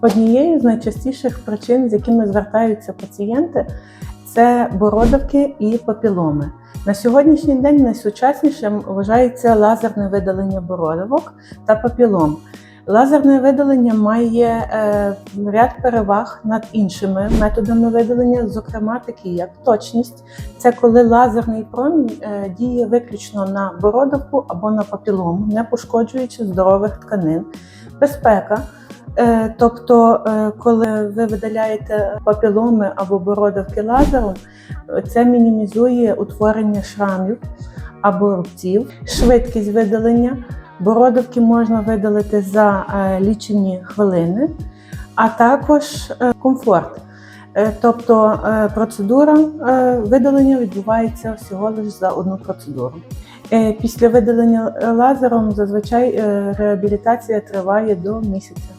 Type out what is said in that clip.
Однією з найчастіших причин, з якими звертаються пацієнти, це бородавки і папіломи. На сьогоднішній день найсучаснішим вважається лазерне видалення бородавок та папілом. Лазерне видалення має е, ряд переваг над іншими методами видалення, зокрема такі як точність. Це коли лазерний промінь е, діє виключно на бородавку або на папілому, не пошкоджуючи здорових тканин. Безпека. Е, Тобто, е, коли ви видаляєте папіломи або бородавки лазером, це мінімізує утворення шрамів або рубців, швидкість видалення. Бородавки можна видалити за е, лічені хвилини, а також комфорт. Тобто процедура видалення відбувається всього лише за одну процедуру. Після видалення лазером зазвичай реабілітація триває до місяця.